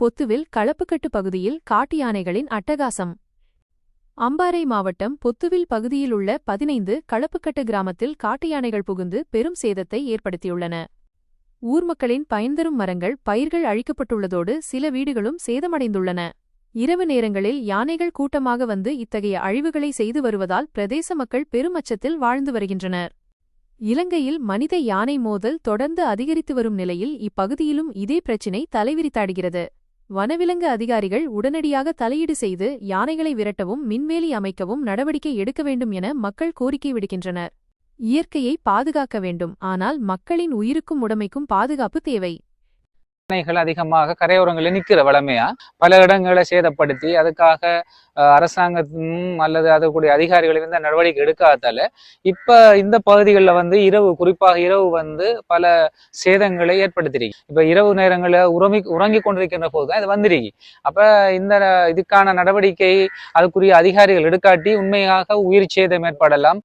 பொத்துவில் களப்புக்கட்டு பகுதியில் காட்டு யானைகளின் அட்டகாசம். அம்பாறை மாவட்டம் பொத்துவில் பகுதியில் உள்ள பதினைந்து களப்புக்கட்டு கிராமத்தில் காட்டு யானைகள் புகுந்து பெரும் சேதத்தை ஏற்படுத்தியுள்ளன. ஊர் மக்களின் பயன்தரும் மரங்கள் பயிர்கள் அழிக்கப்பட்டுள்ளதோடு சில வீடுகளும் சேதமடைந்துள்ளன. இரவு நேரங்களில் யானைகள் கூட்டமாக வந்து இத்தகைய அழிவுகளை செய்து வருவதால் பிரதேச மக்கள் பெரும் அச்சத்தில் வாழ்ந்து வருகின்றனர். இலங்கையில் மனித யானை மோதல் தொடர்ந்து அதிகரித்து வரும் நிலையில் இப்பகுதியிலும் இதே பிரச்சினை தலைவிரித்தாடுகிறது. வனவிலங்கு அதிகாரிகள் உடனடியாக தலையீடு செய்து யானைகளை விரட்டவும் மின்வேலி அமைக்கவும் நடவடிக்கை எடுக்க வேண்டும் என மக்கள் கோரிக்கை விடுக்கின்றனர். இயற்கையை பாதுகாக்க வேண்டும். ஆனால் மக்களின் உயிருக்கும் உடைமைக்கும் பாதுகாப்பு தேவை. யானைகள் அதிகமாக கரையோரங்களில் நிற்கிற வளமையா? பல இடங்களை சேதப்படுத்தி அதுக்காக அரசாங்கத்தும் அல்லது அதுக்கூடிய அதிகாரிகள் இந்த நடவடிக்கை எடுக்காதால இப்ப இந்த பகுதிகளில் வந்து இரவு குறிப்பாக இரவு வந்து பல சேதங்களை ஏற்படுத்திருக்கு. இப்ப இரவு நேரங்களில் உறங்கி உறங்கி கொண்டிருக்கின்ற போது தான் இது வந்திருக்கு. அப்ப இந்த இதுக்கான நடவடிக்கை அதுக்குரிய அதிகாரிகள் எடுக்காட்டி உண்மையாக உயிர் சேதம் ஏற்படலாம்.